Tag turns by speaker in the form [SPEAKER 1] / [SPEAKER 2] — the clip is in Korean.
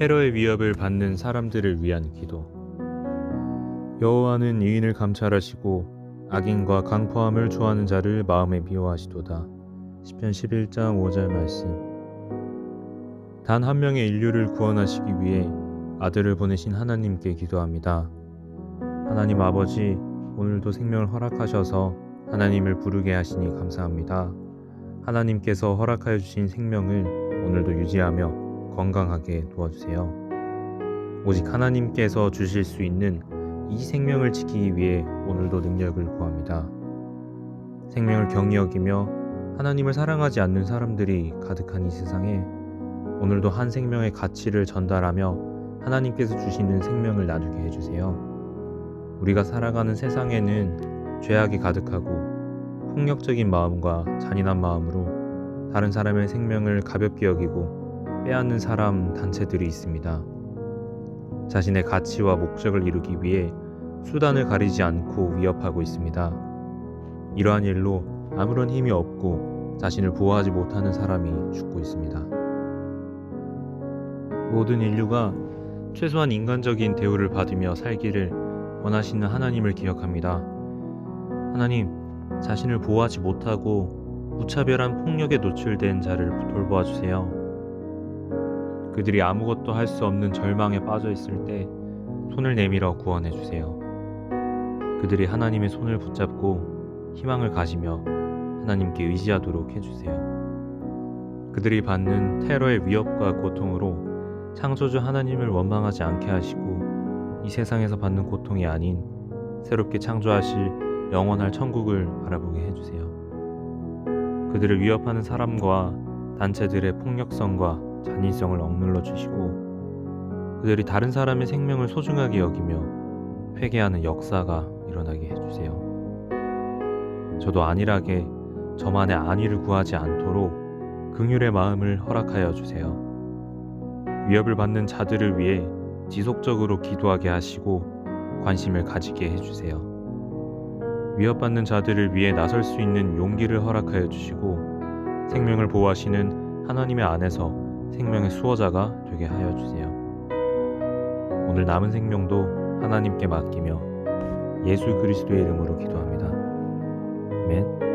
[SPEAKER 1] 테러의 위협을 받는 사람들을 위한 기도. 여호와는 이인을 감찰하시고 악인과 강포함을 좋아하는 자를 마음에 미워하시도다. 시편 11장 5절 말씀. 단 한 명의 인류를 구원하시기 위해 아들을 보내신 하나님께 기도합니다. 하나님 아버지, 오늘도 생명을 허락하셔서 하나님을 부르게 하시니 감사합니다. 하나님께서 허락하여 주신 생명을 오늘도 유지하며 건강하게 도와주세요. 오직 하나님께서 주실 수 있는 이 생명을 지키기 위해 오늘도 능력을 구합니다. 생명을 경히 여기며 하나님을 사랑하지 않는 사람들이 가득한 이 세상에 오늘도 한 생명의 가치를 전달하며 하나님께서 주시는 생명을 나누게 해주세요. 우리가 살아가는 세상에는 죄악이 가득하고 폭력적인 마음과 잔인한 마음으로 다른 사람의 생명을 가볍게 여기고 빼앗는 사람 단체들이 있습니다. 자신의 가치와 목적을 이루기 위해 수단을 가리지 않고 위협하고 있습니다. 이러한 일로 아무런 힘이 없고 자신을 보호하지 못하는 사람이 죽고 있습니다. 모든 인류가 최소한 인간적인 대우를 받으며 살기를 원하시는 하나님을 기억합니다. 하나님, 자신을 보호하지 못하고 무차별한 폭력에 노출된 자를 돌보아 주세요. 그들이 아무것도 할 수 없는 절망에 빠져 있을 때 손을 내밀어 구원해 주세요. 그들이 하나님의 손을 붙잡고 희망을 가지며 하나님께 의지하도록 해 주세요. 그들이 받는 테러의 위협과 고통으로 창조주 하나님을 원망하지 않게 하시고 이 세상에서 받는 고통이 아닌 새롭게 창조하실 영원할 천국을 바라보게 해주세요. 그들을 위협하는 사람과 단체들의 폭력성과 잔인성을 억눌러 주시고 그들이 다른 사람의 생명을 소중하게 여기며 회개하는 역사가 일어나게 해주세요. 저도 안일하게 저만의 안위를 구하지 않도록 긍휼의 마음을 허락하여 주세요. 위협을 받는 자들을 위해 지속적으로 기도하게 하시고 관심을 가지게 해주세요. 위협받는 자들을 위해 나설 수 있는 용기를 허락하여 주시고 생명을 보호하시는 하나님의 안에서 생명의 수호자가 되게 하여 주세요. 오늘 남은 생명도 하나님께 맡기며 예수 그리스도의 이름으로 기도합니다. 아멘.